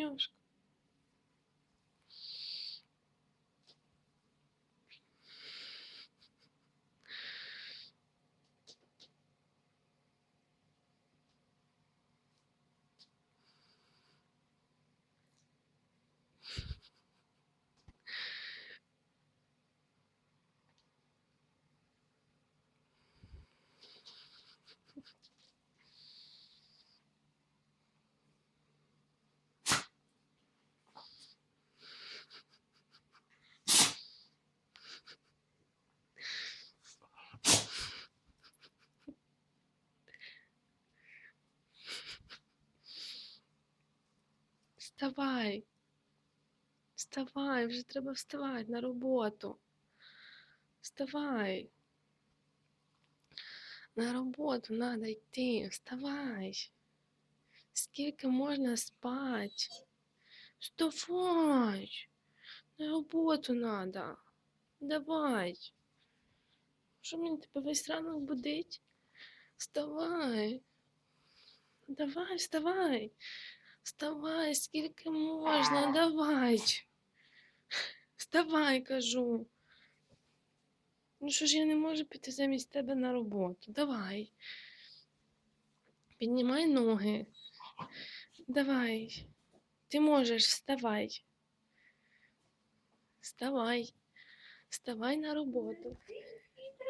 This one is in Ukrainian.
Нюшка. Вставай. Вставай, вже треба вставати на роботу. Вставай. На роботу треба йти. Вставай. Скільки можна спати? Вставай. На роботу треба. Давай. Що мені тебе весь ранок будить? Вставай. Давай, вставай. Вставай, скільки можна, давай. Вставай, кажу. Ну що ж я не можу піти замість тебе на роботу? Давай. Піднімай ноги. Давай. Ти можеш, вставай. Вставай. Вставай на роботу.